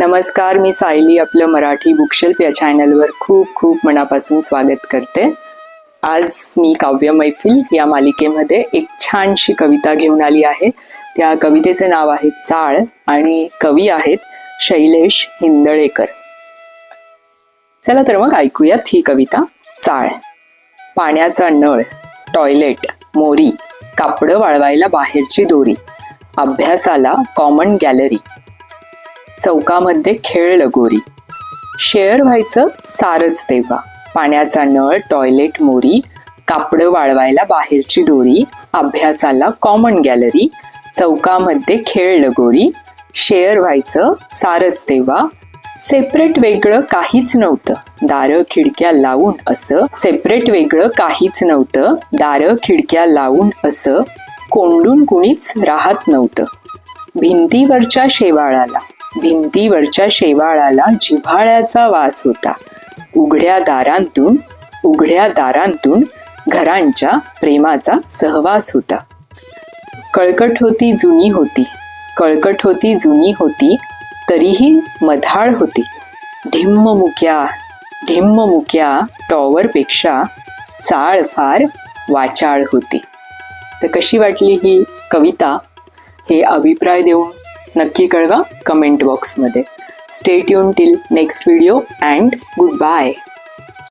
नमस्कार मी सायली आपलं मराठी बुकशेल्फ या चॅनलवर खूप खूप मनापासून स्वागत करते. आज मी काव्य मैफिल या मालिकेमध्ये एक छानशी कविता घेऊन आली आहे. त्या कवितेचे नाव आहे चाळ आणि कवी आहेत शैलेश हिंदळेकर. चला तर मग ऐकूयात ही कविता चाळ. पाण्याचा नळ टॉयलेट मोरी कापडं वाळवायला बाहेरची दोरी अभ्यासाला कॉमन गॅलरी चौकामध्ये खेळ लगोरी शेअर व्हायचं सारच तेव्हा. पाण्याचा नळ टॉयलेट मोरी कापडं वाळवायला बाहेरची दोरी अभ्यासाला कॉमन गॅलरी चौकामध्ये खेळ लगोरी शेअर व्हायचं सारच तेव्हा. सेपरेट वेगळं काहीच नव्हतं. दारं खिडक्या लावून असं. सेपरेट वेगळं काहीच नव्हतं. दारं खिडक्या लावून असं. कोंडून कुणीच राहत नव्हतं. भिंतीवरच्या शेवाळाला. भिंतीवरच्या शेवाळाला जिव्हाळ्याचा वास होता. उघड्या दारांतून उघड्या दारांतून घरांच्या प्रेमाचा सहवास होता. कळकट होती जुनी होती. कळकट होती जुनी होती तरीही मधाळ होती. ढिम्म मुक्या ढिम्म मुक्या टॉवरपेक्षा चाळ फार वाचाळ होती. तर कशी वाटली ही कविता? हे अभिप्राय देऊन नक्की कळवा कमेंट बॉक्समध्ये. Stay tune till next video and goodbye